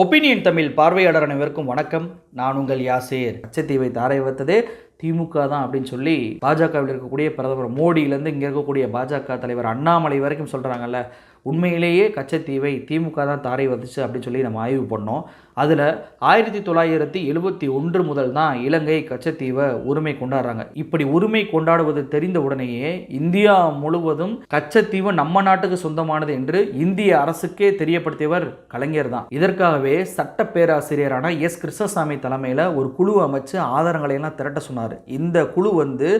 Opinion Tamil பார்வையாளர் அனைவருக்கும் வணக்கம். நான் உங்கள் யாசேர். கச்சத்தீவை தாரை வைத்ததே திமுக தான் அப்படின்னு சொல்லி பாஜகவில் இருக்கக்கூடிய பிரதமர் மோடியிலேருந்து இங்கே இருக்கக்கூடிய பாஜக தலைவர் அண்ணாமலை வரைக்கும் சொல்கிறாங்கல்ல உண்மையிலேயே கச்சத்தீவை திமுக தான் தாரை வந்துச்சு அப்படின்னு சொல்லி நம்ம ஆய்வு பண்ணோம். அதில் ஆயிரத்தி தொள்ளாயிரத்தி எழுபத்தி ஒன்று முதல் தான் இலங்கை கச்சத்தீவை உரிமை கொண்டாடுறாங்க. இப்படி உரிமை கொண்டாடுவது தெரிந்த உடனேயே இந்தியா முழுவதும் கச்சத்தீவு நம்ம நாட்டுக்கு சொந்தமானது என்று இந்திய அரசுக்கே தெரியப்படுத்தியவர் கலைஞர் தான். இதற்காகவே சட்ட பேராசிரியரான எஸ். கிருஷ்ணசாமி தலைமையில் ஒரு குழு அமைச்சு ஆதாரங்களை எல்லாம் திரட்ட சொன்னார். இந்த குழு வந்து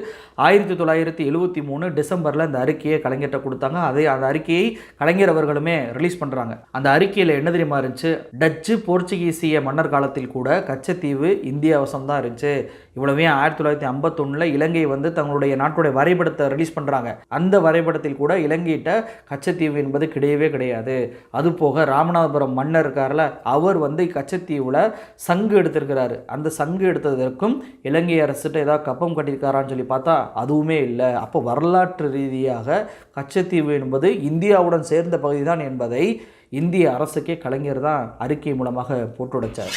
ஆயிரத்தி தொள்ளாயிரத்தி எழுபத்தி மூணு டிசம்பரில் அந்த அறிக்கையை கலைஞர்கிட்ட கொடுத்தாங்க. அதே அந்த அறிக்கையை கலைஞர் அவர்களுமே ரிலீஸ் பண்ணுறாங்க அந்த அறிக்கையில் என்ன தெரியுமா இருந்துச்சு? டச்சு போர்ச்சுகீசிய மன்னர் காலத்தில் கூட கச்சத்தீவு இந்திய வசம் தான் இருந்துச்சு. இவ்வளவே ஆயிரத்தி தொள்ளாயிரத்தி ஐம்பத்தொன்னில் இலங்கை வந்து தங்களுடைய நாட்டுடைய வரைபடத்தை ரிலீஸ் பண்ணுறாங்க அந்த வரைபடத்தில் கூட இலங்கையிட்ட கச்சத்தீவு என்பது கிடையவே கிடையாது. அதுபோக ராமநாதபுரம் மன்னர் இருக்கார்ல அவர் வந்து கச்சத்தீவில் சங்கு எடுத்திருக்கிறாரு. அந்த சங்கு எடுத்ததற்கும் இலங்கை அரசுகிட்ட ஏதாவது கப்பம் கட்டியிருக்காரான்னு சொல்லி பார்த்தா அதுவுமே இல்லை. அப்போ வரலாற்று ரீதியாக கச்சத்தீவு என்பது இந்தியாவுடன் சேர்ந்த பகுதி தான் என்பதை இந்திய அரசுக்கே கலைஞர் தான் அறிக்கை மூலமாக போட்டுடைச்சார்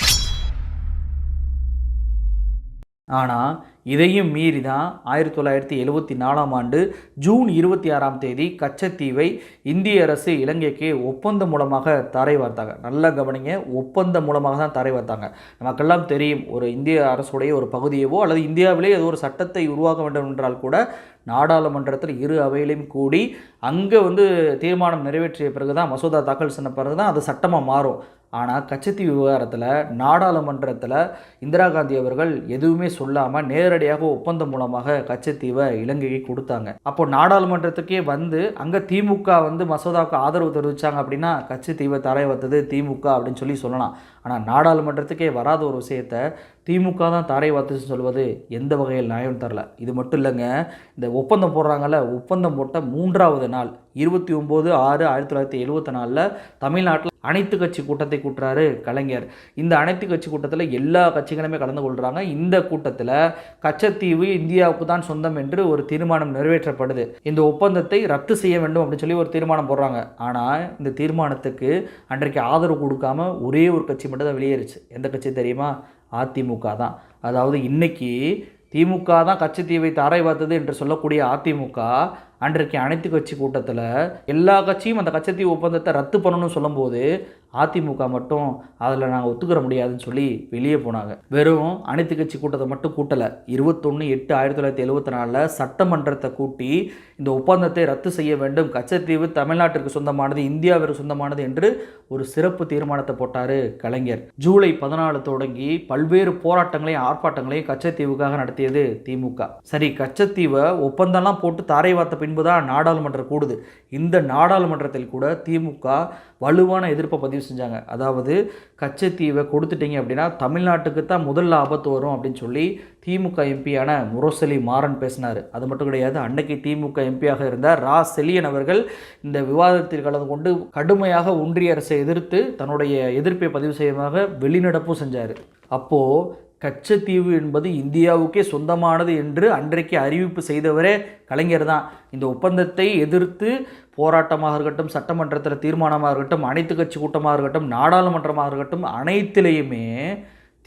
ஆனால் இதையும் மீறி தான் ஆயிரத்தி தொள்ளாயிரத்தி எழுபத்தி நாலாம் ஆண்டு ஜூன் இருபத்தி ஆறாம் தேதி கச்சத்தீவை இந்திய அரசு இலங்கைக்கு ஒப்பந்தம் மூலமாக தரை வார்த்தாங்க. நல்லா கவனிங்க ஒப்பந்தம் மூலமாக தான் தரை வார்த்தாங்க. நமக்கெல்லாம் தெரியும் ஒரு இந்திய அரசுடைய ஒரு பகுதியவோ அல்லது இந்தியாவிலே ஏதோ ஒரு சட்டத்தை உருவாக்க வேண்டும் என்றால் கூட நாடாளுமன்றத்தில் இரு அவையிலையும் கூடி அங்கே வந்து தீர்மானம் நிறைவேற்றிய பிறகு தான் மசோதா தாக்கல் செய்த பிறகு தான் அது சட்டமாக மாறும். ஆனால் கச்சத்தீவு விவகாரத்தில் நாடாளுமன்றத்தில் இந்திரா காந்தி அவர்கள் எதுவுமே சொல்லாமல் நேரடியாக ஒப்பந்தம் மூலமாக கச்சத்தீவை இலங்கைக்கு கொடுத்தாங்க. அப்போ நாடாளுமன்றத்துக்கே வந்து அங்கே திமுக வந்து மசோதாவுக்கு ஆதரவு தெரிவித்தாங்க அப்படின்னா கச்சத்தீவை தரை வைத்தது திமுக அப்படின்னு சொல்லி சொல்லலாம். ஆனால் நாடாளுமன்றத்துக்கே வராத ஒரு விஷயத்தை திமுக தான் தாரை வாத்துன்னு சொல்வது எந்த வகையில் நியாயம் தரல இது மட்டும் இல்லைங்க இந்த ஒப்பந்தம் போடுறாங்கல்ல ஒப்பந்தம் போட்ட மூன்றாவது நாள் இருபத்தி ஒம்பது ஆறு ஆயிரத்தி தொள்ளாயிரத்தி எழுபத்தி நாலில் தமிழ்நாட்டில் அனைத்து கட்சி கூட்டத்தை கூட்டுறாரு கலைஞர். இந்த அனைத்து கட்சி கூட்டத்தில் எல்லா கட்சிகளுமே கலந்து கொள்கிறாங்க இந்த கூட்டத்தில் கச்சத்தீவு இந்தியாவுக்கு தான் சொந்தம் என்று ஒரு தீர்மானம் நிறைவேற்றப்படுது. இந்த ஒப்பந்தத்தை ரத்து செய்ய வேண்டும் அப்படின்னு சொல்லி ஒரு தீர்மானம் போடுறாங்க. ஆனால் இந்த தீர்மானத்துக்கு அன்றைக்கு ஆதரவு கொடுக்காம ஒரே ஒரு கட்சி மட்டும் தான் வெளியேறுச்சு. எந்த கட்சி தெரியுமா? அதிமுக தான். அதாவது இன்னைக்கு திமுக தான் கச்சத்தீவை தாரை பார்த்தது என்று சொல்லக்கூடிய அதிமுக அன்றைக்கு அனைத்து கட்சி கூட்டத்தில் எல்லா கட்சியும் அந்த கச்சத்தீவு ஒப்பந்தத்தை ரத்து பண்ணணும்னு சொல்லும்போது அதிமுக மட்டும் அதில் நாங்கள் ஒத்துக்கிற முடியாதுன்னு சொல்லி வெளியே போனாங்க. வெறும் அனைத்து கட்சி கூட்டத்தை மட்டும் கூட்டலை. இருபத்தொன்று எட்டு ஆயிரத்தி தொள்ளாயிரத்தி எழுபத்தி நாலில் சட்டமன்றத்தை கூட்டி இந்த ஒப்பந்தத்தை ரத்து செய்ய வேண்டும். கச்சத்தீவு தமிழ்நாட்டிற்கு சொந்தமானது இந்தியாவிற்கு சொந்தமானது என்று ஒரு சிறப்பு தீர்மானத்தை போட்டார் கலைஞர். ஜூலை பதினாலு தொடங்கி பல்வேறு போராட்டங்களையும் ஆர்ப்பாட்டங்களையும் கச்சத்தீவுக்காக நடத்தியது திமுக. சரி கச்சத்தீவை ஒப்பந்தம்லாம் போட்டு தாரை வார்த்த பின்பு தான் நாடாளுமன்றம் கூடுது. இந்த நாடாளுமன்றத்தில் கூட திமுக வலுவான எதிர்ப்பை பதிவு செஞ்சாங்க. அதாவது கச்சத்தீவை கொடுத்துட்டீங்க அப்படின்னா தமிழ்நாட்டுக்கு தான் முதல் ஆபத்து வரும் அப்படின்னு சொல்லி திமுக எம்பியான முரசொலி மாறன் பேசினார். அது மட்டும் கிடையாது அன்னைக்கு திமுக எம்பியாக இருந்த ரா. செலியன் அவர்கள் இந்த விவாதத்தில் கலந்து கொண்டு கடுமையாக ஒன்றிய அரசை எதிர்த்து தன்னுடைய எதிர்ப்பை பதிவு செய்யமாக வெளிநடப்பும் செஞ்சார். அப்போது கச்சத்தீவு என்பது இந்தியாவுக்கே சொந்தமானது என்று அன்றைக்கு அறிவிப்பு செய்தவரே கலைஞர் தான் இந்த ஒப்பந்தத்தை எதிர்த்து போராட்டமாக இருக்கட்டும் சட்டமன்றத்தில் தீர்மானமாக இருக்கட்டும் அனைத்து கட்சி கூட்டமாக இருக்கட்டும் நாடாளுமன்றமாக இருக்கட்டும் அனைத்திலையுமே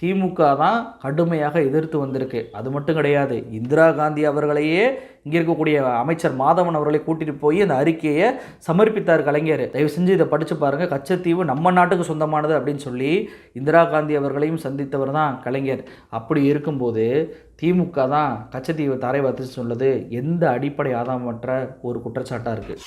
திமுக தான் கடுமையாக எதிர்த்து வந்திருக்கு. அது மட்டும் கிடையாது இந்திரா காந்தி அவர்களையே இங்கே இருக்கக்கூடிய அமைச்சர் மாதவன் அவர்களை கூட்டிகிட்டு போய் அந்த அறிக்கையை சமர்ப்பித்தார் கலைஞர். தயவு செஞ்சு இதை படித்து பாருங்கள் கச்சத்தீவு நம்ம நாட்டுக்கு சொந்தமானது அப்படின்னு சொல்லி இந்திரா காந்தி அவர்களையும் சந்தித்தவர் தான் கலைஞர். அப்படி இருக்கும்போது திமுக தான் கச்சத்தீவு தரை வத்து சொன்னது. எந்த அடிப்படை ஆதாரமற்ற ஒரு குற்றச்சாட்டாக இருக்குது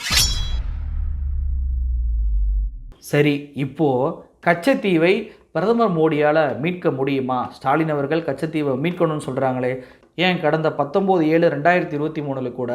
சரி இப்போது கச்சத்தீவை பிரதமர் மோடியால் மீட்க முடியுமா? ஸ்டாலின் அவர்கள் கச்சத்தீவை மீட்கணும்னு சொல்கிறாங்களே ஏன் கடந்த பத்தொம்போது ஏழு ரெண்டாயிரத்தி இருபத்தி மூணில் கூட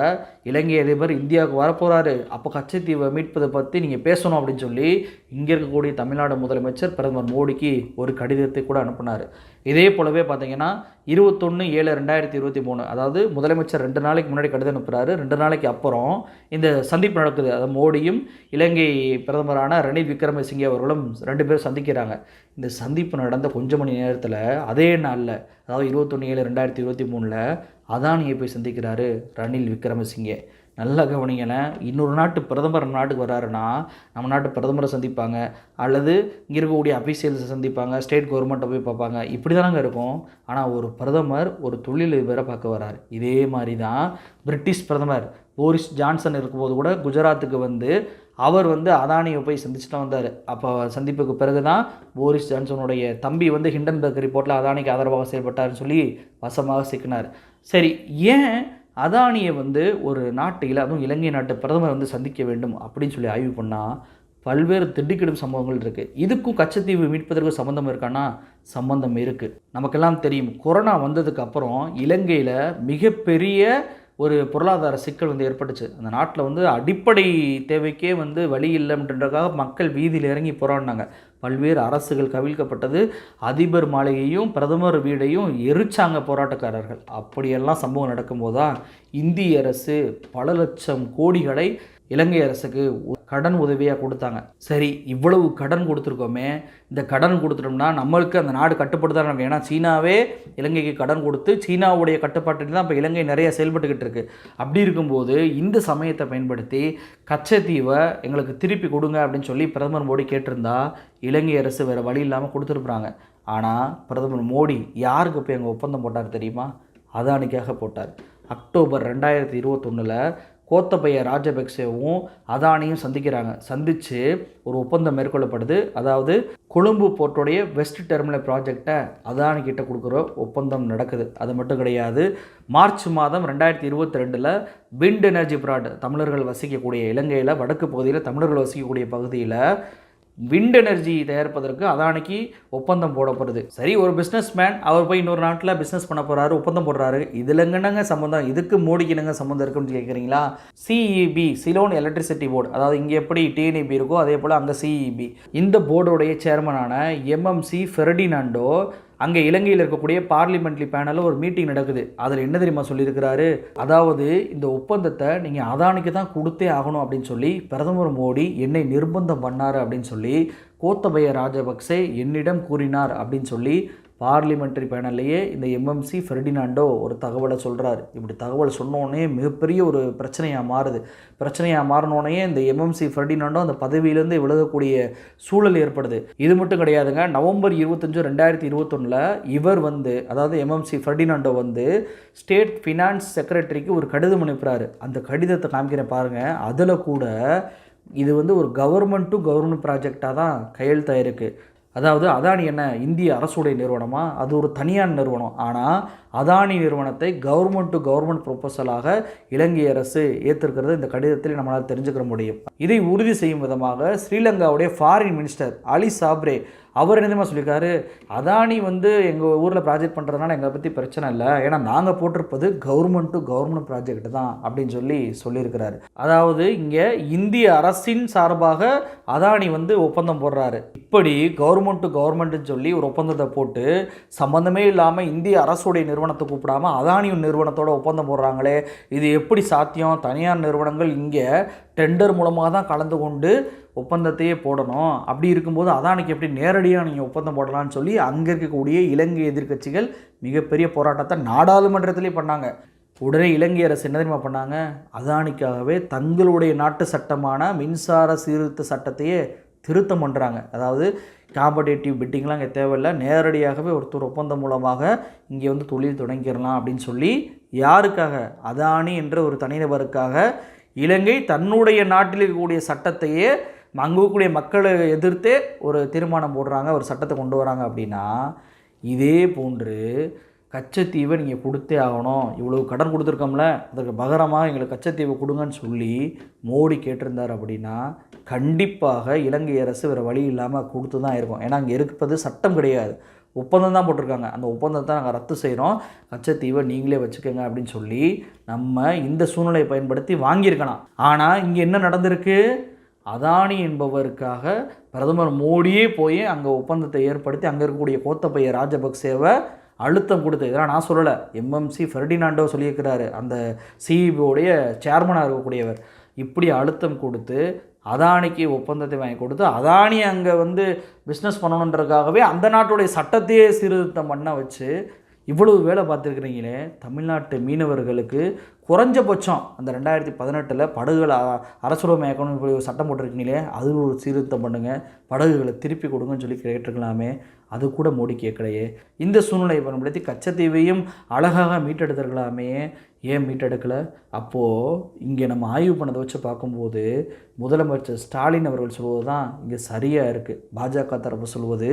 இலங்கை அதிபர் இந்தியாவுக்கு வரப்போகிறாரு அப்போ கச்சத்தீவை மீட்பதை பற்றி நீங்கள் பேசணும் அப்படின்னு சொல்லி இங்கே இருக்கக்கூடிய தமிழ்நாடு முதலமைச்சர் பிரதமர் மோடிக்கு ஒரு கடிதத்தை கூட அனுப்புனார். இதே போலவே பார்த்தீங்கன்னா இருபத்தொன்று ஏழு ரெண்டாயிரத்தி இருபத்தி மூணு. அதாவது முதலமைச்சர் ரெண்டு நாளைக்கு முன்னாடி கடிதம் அனுப்புகிறாரு ரெண்டு நாளைக்கு அப்புறம் இந்த சந்திப்பு நடக்குது. அதாவது மோடியும் இலங்கை பிரதமரான ரணில் விக்ரமசிங்கே அவர்களும் ரெண்டு பேரும் சந்திக்கிறாங்க. இந்த சந்திப்பு நடந்த கொஞ்ச மணி நேரத்தில் அதே நாளில் அதாவது இருபத்தொன்று ஏழு ரெண்டாயிரத்தி இருபத்தி மூணில் அதானியை போய் சந்திக்கிறாரு ரணில் விக்ரமசிங்கே. நல்லா கவனிங்களேன். இன்னொரு நாட்டு பிரதமர் நம்ம நாட்டுக்கு வராருன்னா நம்ம நாட்டு பிரதமரை சந்திப்பாங்க. அல்லது இங்கே இருக்கக்கூடிய அஃபீஷியல்ஸை சந்திப்பாங்க ஸ்டேட் கவர்மெண்ட்டை போய் பார்ப்பாங்க. இப்படி தானங்க இருக்கும். ஆனால் ஒரு பிரதமர் ஒரு தொழிலதிபரை பார்க்க வராரு. இதே மாதிரி தான் பிரிட்டிஷ் பிரதமர் போரிஸ் ஜான்சன் இருக்கும்போது கூட குஜராத்துக்கு வந்து அவர் வந்து அதானியை போய் சந்திச்சுட்டு வந்தார். அப்போ சந்திப்புக்கு பிறகு தான் போரிஸ் ஜான்சனுடைய தம்பி வந்து ஹிண்டன்பர்க் ரிப்போர்ட்டில் அதானிக்கு ஆதரவாக செயல்பட்டார்னு சொல்லி வசமாக சிக்கினார். சரி ஏன் அதானியை வந்து ஒரு நாட்டில் அதுவும் இலங்கை நாட்டு பிரதமர் வந்து சந்திக்க வேண்டும் அப்படின்னு சொல்லி ஆய்வு பண்ணால் பல்வேறு திடுக்கிடும் சம்பவங்கள் இருக்குது இதுக்கும் கச்சத்தீவு மீட்பதற்கு சம்மந்தம் இருக்கான்னா சம்பந்தம் இருக்குது நமக்கெல்லாம் தெரியும். கொரோனா வந்ததுக்கு அப்புறம் இலங்கையில் மிகப்பெரிய ஒரு பொருளாதார சிக்கல் வந்து ஏற்பட்டுச்சு. அந்த நாட்டில் வந்து அடிப்படை தேவைக்கே வந்து வழி இல்லைன்றதுக்காக மக்கள் வீதியில் இறங்கி போராடினாங்க. பல்வேறு அரசுகள் கவிழ்க்கப்பட்டது. அதிபர் மாளிகையும் பிரதமர் வீடையும் எரிச்சாங்க போராட்டக்காரர்கள். அப்படியெல்லாம் சம்பவம் நடக்கும்போது தான் இந்திய அரசு பல லட்சம் கோடிகளை இலங்கை அரசுக்கு கடன் உதவியாக கொடுத்தாங்க. சரி இவ்வளவு கடன் கொடுத்துருக்கோமே. இந்த கடன் கொடுத்துட்டோம்னா நம்மளுக்கு அந்த நாடு கட்டுப்படுத்த ஏன்னா சீனாவே இலங்கைக்கு கடன் கொடுத்து சீனாவுடைய கட்டுப்பாட்டில் தான் இப்போ இலங்கை நிறைய செயல்பட்டுக்கிட்டு இருக்குது அப்படி இருக்கும்போது இந்த சமயத்தை பயன்படுத்தி கச்சத்தீவை எங்களுக்கு திருப்பி கொடுங்க அப்படின்னு சொல்லி பிரதமர் மோடி கேட்டிருந்தா இலங்கை அரசு வேறு வழி இல்லாமல் கொடுத்துருக்குறாங்க ஆனால் பிரதமர் மோடி யாருக்கு போய் அங்கே ஒப்பந்தம் போட்டார் தெரியுமா? அதானிக்காக போட்டார். அக்டோபர் ரெண்டாயிரத்தி இருபத்தொன்னில் கோத்தபய ராஜபக்சேவும் அதானியும் சந்திக்கிறாங்க. சந்தித்து ஒரு ஒப்பந்தம் மேற்கொள்ளப்படுது. அதாவது கொழும்பு போர்ட்டுடைய வெஸ்ட் டெர்மினல் ப்ராஜெக்டை அதானி கிட்ட கொடுக்குற ஒப்பந்தம் நடக்குது. அது மட்டும் கிடையாது மார்ச் மாதம் ரெண்டாயிரத்தி இருபத்தி ரெண்டில் விண்ட் எனர்ஜி ப்ராட் தமிழர்கள் வசிக்கக்கூடிய இலங்கையில் வடக்கு பகுதியில் தமிழர்கள் வசிக்கக்கூடிய பகுதியில் விண்ட் எனர்ஜி தயாரிப்பதற்கு அதானிக்கு ஒப்பந்தம் போடப்படுது. சரி ஒரு பிஸ்னஸ் மேன் அவர் போய் இன்னொரு நாட்டில் பிஸ்னஸ் பண்ண போகிறாரு ஒப்பந்தம் போடுறாரு. இதில் என்னங்க சம்மந்தம் இதுக்கு மோடிக்கு என்னங்க சம்மந்தம் இருக்குன்னு கேட்குறீங்களா சிஇபி சிலோன் எலக்ட்ரிசிட்டி போர்டு அதாவது இங்கே எப்படி டிஎன்இபி இருக்கோ அதே போல் அங்கே சிஇபி இந்த போர்டுடைய சேர்மனான எம்எம்சி ஃபெர்டினாண்டோ அங்கே இலங்கையில் இருக்கக்கூடிய பார்லிமெண்ட்ரி பேனலில் ஒரு மீட்டிங் நடக்குது. அதில் என்ன தெரியுமா சொல்லியிருக்கிறாரு? அதாவது இந்த ஒப்பந்தத்தை நீங்கள் அதானிக்கு தான் கொடுத்தே ஆகணும் அப்படின்னு சொல்லி பிரதமர் மோடி என்னை நிர்பந்தம் பண்ணார் அப்படின்னு சொல்லி கோத்தபய ராஜபக்சே என்னிடம் கூறினார் அப்படின்னு சொல்லி பார்லிமெண்ட்ரி பேனல்லையே இந்த எம்எம்சி ஃபெர்டினாண்டோ ஒரு தகவலை சொல்கிறார் இப்படி தகவல் சொன்னோடனே மிகப்பெரிய ஒரு பிரச்சனையாக மாறுது. பிரச்சனையாக மாறினோடனே இந்த எம்எம்சி ஃபெர்டினாண்டோ அந்த பதவியிலேருந்து விலகக்கூடிய சூழல் ஏற்படுது. இது மட்டும் கிடையாதுங்க நவம்பர் இருபத்தஞ்சு ரெண்டாயிரத்தி இருபத்தொன்னில் இவர் வந்து அதாவது எம்எம்சி ஃபெர்டினாண்டோ வந்து ஸ்டேட் ஃபினான்ஸ் செக்ரட்டரிக்கு ஒரு கடிதம் அனுப்புகிறாரு அந்த கடிதத்தை காமிக்கிறேன் பாருங்கள் அதில் கூட இது வந்து ஒரு கவர்மெண்ட் டு கவர்மெண்ட் ப்ராஜெக்டாக தான் கையெழுத்தாயிருக்கு அதாவது அதானி என்ன இந்திய அரசுடைய நிறுவனமா? அது ஒரு தனியார் நிறுவனம். ஆனால் அதானி நிறுவனத்தை கவர்மெண்ட் டு கவர்மெண்ட் ப்ரொப்போசலாக இலங்கை அரசு ஏற்றிருக்கிறது இந்த கடிதத்தில் நம்மளால் தெரிஞ்சுக்கிற முடியும். இதை உறுதி செய்யும் விதமாக ஸ்ரீலங்காவுடைய ஃபாரின் மினிஸ்டர் அலி சாப்ரே அவர் என்னதுமா சொல்லியிருக்காரு? அதானி வந்து எங்கள் ஊரில் ப்ராஜெக்ட் பண்ணுறதுனால எங்களை பற்றி பிரச்சனை இல்லை. ஏன்னா நாங்கள் போட்டிருப்பது கவர்மெண்ட் டு கவர்மெண்ட் ப்ராஜெக்ட் தான் அப்படின்னு சொல்லி சொல்லியிருக்கிறாரு. அதாவது இங்கே இந்திய அரசின் சார்பாக அதானி வந்து ஒப்பந்தம் போடுறாரு. இப்படி கவர்மெண்ட் டு கவர்மெண்ட்னு சொல்லி ஒரு ஒப்பந்தத்தை போட்டு சம்மந்தமே இல்லாமல் இந்திய அரசுடைய நிறுவனத்தை கூப்பிடாம அதானி நிறுவனத்தோட ஒப்பந்தம் போடுறாங்களே. இது எப்படி சாத்தியம்? தனியார் நிறுவனங்கள் இங்கே டெண்டர் மூலமாக தான் கலந்து கொண்டு ஒப்பந்தத்தையே போடணும். அப்படி இருக்கும்போது அதானிக்கு எப்படி நேரடியாக நீங்கள் ஒப்பந்தம் போடலாம்னு சொல்லி அங்கே இருக்கக்கூடிய இலங்கை எதிர்க்கட்சிகள் மிகப்பெரிய போராட்டத்தை நாடாளுமன்றத்திலே பண்ணாங்க. உடனே இலங்கை அரசு என்ன தெரியுமா பண்ணாங்க? அதானிக்காகவே தங்களுடைய நாட்டு சட்டமான மின்சார சீர்திருத்த சட்டத்தையே திருத்தம் பண்ணுறாங்க அதாவது காம்படேட்டிவ் பிட்டிங்லாம் இங்கே தேவையில்லை. நேரடியாகவே ஒருத்தர் ஒப்பந்தம் மூலமாக இங்கே வந்து தொழில் தொடங்கிடலாம் அப்படின்னு சொல்லி யாருக்காக? அதானி என்ற ஒரு தனிநபருக்காக இலங்கை தன்னுடைய நாட்டில் இருக்கக்கூடிய சட்டத்தையே அங்கே இருக்கக்கூடிய மக்களை எதிர்த்தே ஒரு தீர்மானம் போடுறாங்க ஒரு சட்டத்தை கொண்டு வராங்க அப்படின்னா இதே போன்று கச்சத்தீவை நீங்கள் கொடுத்தே ஆகணும். இவ்வளவு கடன் கொடுத்துருக்கோம்ல அதற்கு பகரமாக எங்களுக்கு கச்சத்தீவை கொடுங்கன்னு சொல்லி மோடி கேட்டிருந்தார் அப்படின்னா கண்டிப்பாக இலங்கை அரசு வேறு வழி இல்லாமல் கொடுத்து தான் இருக்கும். ஏன்னா அங்கே இருப்பது சட்டம் கிடையாது. ஒப்பந்தம் தான் போட்டிருக்காங்க. அந்த ஒப்பந்தத்தை நாங்கள் ரத்து செய்கிறோம் கச்சத்தீவை நீங்களே வச்சுக்கோங்க அப்படின்னு சொல்லி நம்ம இந்த சூழ்நிலையை பயன்படுத்தி வாங்கியிருக்கலாம். ஆனால் இங்கே என்ன நடந்திருக்கு? அதானி என்பவருக்காக பிரதமர் மோடியே போய் அங்கே ஒப்பந்தத்தை ஏற்படுத்தி அங்கே இருக்கக்கூடிய கோத்தபய ராஜபக்சேவை அழுத்தம் கொடுத்து இதெல்லாம் நான் சொல்லலை எம்எம்சி ஃபெர்டினாண்டோ சொல்லியிருக்கிறாரு. அந்த சிஇபியோடைய சேர்மனாக இருக்கக்கூடியவர். இப்படி அழுத்தம் கொடுத்து அதானிக்கு ஒப்பந்தத்தை வாங்கி கொடுத்து அதானி அங்கே வந்து பிஸ்னஸ் பண்ணணுன்றதுக்காகவே அந்த நாட்டுடைய சட்டத்தையே சீர்திருத்தம் பண்ண வச்சு இவ்வளவு வேலை பார்த்துருக்குறீங்களே தமிழ்நாட்டு மீனவர்களுக்கு குறைஞ்சபட்சம் அந்த ரெண்டாயிரத்தி பதினெட்டில் படகுகளை அ- அரசுரிமையாக்கணும்னு சொல்லி ஒரு சட்டம் போட்டிருக்கீங்களே அது ஒரு சீர்திருத்தம் பண்ணுங்கள் படகுகளை திருப்பி கொடுங்கன்னு சொல்லி கேட்டிருக்கலாமே அது கூட மோடி கேட்கலையே. இந்த சூழ்நிலையை பயன்படுத்தி கச்சத்தீவையும் அழகாக மீட்டெடுத்திருக்கலாமே ஏன் மீட்டெடுக்கலை அப்போது இங்கே நம்ம ஆய்வு பண்ணதை வச்சு பார்க்கும்போது முதலமைச்சர் ஸ்டாலின் அவர்கள் சொல்வது தான் இங்கே சரியாக இருக்குது பாஜக தரப்பு சொல்வது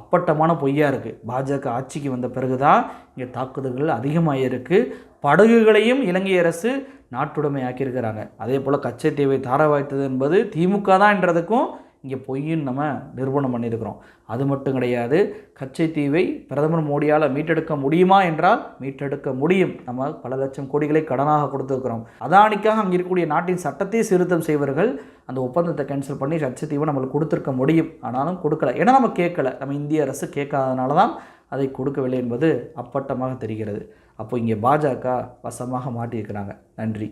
அப்பட்டமான பொய்யாக இருக்குது பாஜக ஆட்சிக்கு வந்த பிறகு தான் இங்கே தாக்குதல்கள் அதிகமாக இருக்குது படகுகளையும் இலங்கை அரசு நாட்டுடைமை ஆக்கியிருக்கிறாங்க. அதே போல் கச்சத்தீவை தாரவாய்த்தது என்பது திமுக தான் என்றதுக்கும் இங்கே பொய்ன்னு நம்ம நிரூபணம் பண்ணியிருக்கிறோம். அது மட்டும் கிடையாது கச்சைத்தீவை பிரதமர் மோடியால் மீட்டெடுக்க முடியுமா என்றால் மீட்டெடுக்க முடியும். நம்ம பல லட்சம் கோடிகளை கடனாக கொடுத்துருக்கிறோம். அதானிக்காக அங்கே இருக்கக்கூடிய நாட்டின் சட்டத்தை சீர்திருத்தம் செய்வர்கள் அந்த ஒப்பந்தத்தை கேன்சல் பண்ணி கச்சத்தீவை நம்மளுக்கு கொடுத்துருக்க முடியும். ஆனாலும் கொடுக்கல. ஏன்னா நம்ம கேட்கல. நம்ம இந்திய அரசு கேட்காதனால தான் அதை கொடுக்கவில்லை என்பது அப்பட்டமாக தெரிகிறது. அப்போ இங்கே பாஜக வசமாக மாட்டியிருக்கிறாங்க. நன்றி.